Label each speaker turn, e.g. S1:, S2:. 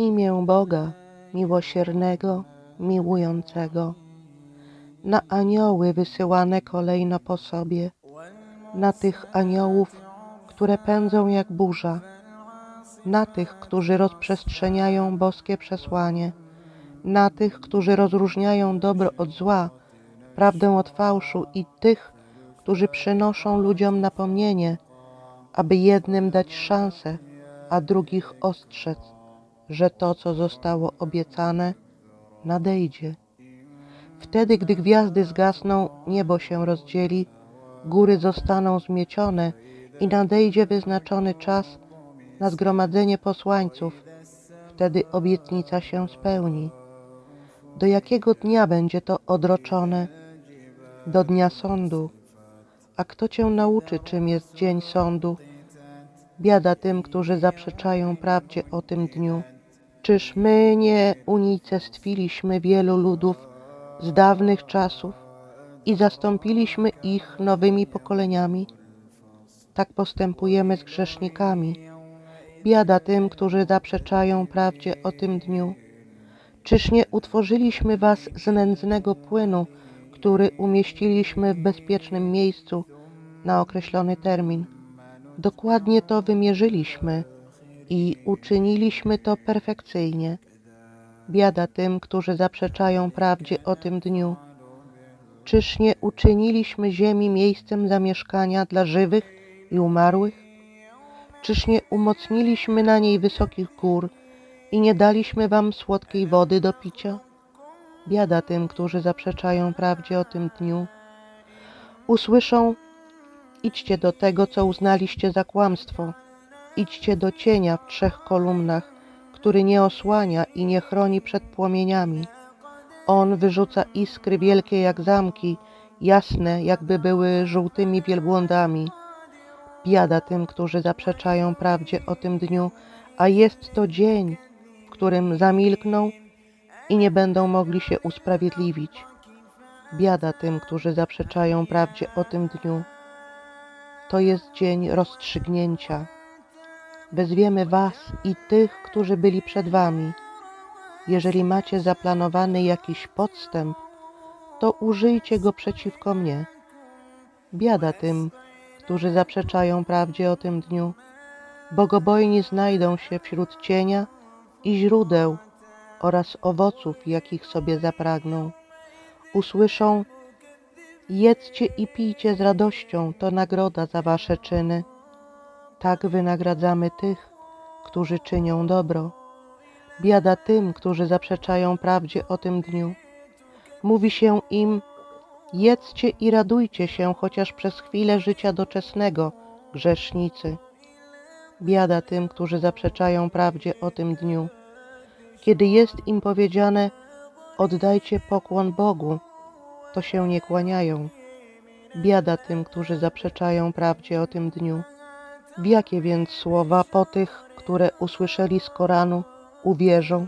S1: imię Boga, miłosiernego, miłującego, na anioły wysyłane kolejno po sobie, na tych aniołów, które pędzą jak burza, na tych, którzy rozprzestrzeniają boskie przesłanie, na tych, którzy rozróżniają dobro od zła, prawdę od fałszu i tych, którzy przynoszą ludziom napomnienie, aby jednym dać szansę, a drugich ostrzec, że to, co zostało obiecane, nadejdzie. Wtedy, gdy gwiazdy zgasną, niebo się rozdzieli, góry zostaną zmiecione i nadejdzie wyznaczony czas na zgromadzenie posłańców. Wtedy obietnica się spełni. Do jakiego dnia będzie to odroczone? Do dnia sądu. A kto cię nauczy, czym jest dzień sądu? Biada tym, którzy zaprzeczają prawdzie o tym dniu. Czyż my nie unicestwiliśmy wielu ludów z dawnych czasów i zastąpiliśmy ich nowymi pokoleniami? Tak postępujemy z grzesznikami. Biada tym, którzy zaprzeczają prawdzie o tym dniu. Czyż nie utworzyliśmy was z nędznego płynu, który umieściliśmy w bezpiecznym miejscu na określony termin? Dokładnie to wymierzyliśmy i uczyniliśmy to perfekcyjnie. Biada tym, którzy zaprzeczają prawdzie o tym dniu. Czyż nie uczyniliśmy ziemi miejscem zamieszkania dla żywych i umarłych? Czyż nie umocniliśmy na niej wysokich gór i nie daliśmy wam słodkiej wody do picia? Biada tym, którzy zaprzeczają prawdzie o tym dniu. Usłyszą, idźcie do tego, co uznaliście za kłamstwo. Idźcie do cienia w trzech kolumnach, który nie osłania i nie chroni przed płomieniami. On wyrzuca iskry wielkie jak zamki, jasne, jakby były żółtymi wielbłądami. Biada tym, którzy zaprzeczają prawdzie o tym dniu, a jest to dzień, w którym zamilkną i nie będą mogli się usprawiedliwić. Biada tym, którzy zaprzeczają prawdzie o tym dniu. To jest dzień rozstrzygnięcia. Wezwiemy was i tych, którzy byli przed wami. Jeżeli macie zaplanowany jakiś podstęp, to użyjcie go przeciwko mnie. Biada tym, którzy zaprzeczają prawdzie o tym dniu. Bogobojni znajdą się wśród cienia i źródeł oraz owoców, jakich sobie zapragną. Usłyszą, jedzcie i pijcie z radością, to nagroda za wasze czyny. Tak wynagradzamy tych, którzy czynią dobro. Biada tym, którzy zaprzeczają prawdzie o tym dniu. Mówi się im, jedzcie i radujcie się, chociaż przez chwilę życia doczesnego, grzesznicy. Biada tym, którzy zaprzeczają prawdzie o tym dniu. Kiedy jest im powiedziane, oddajcie pokłon Bogu, to się nie kłaniają. Biada tym, którzy zaprzeczają prawdzie o tym dniu. Jakie więc słowa po tych, które usłyszeli z Koranu, uwierzą?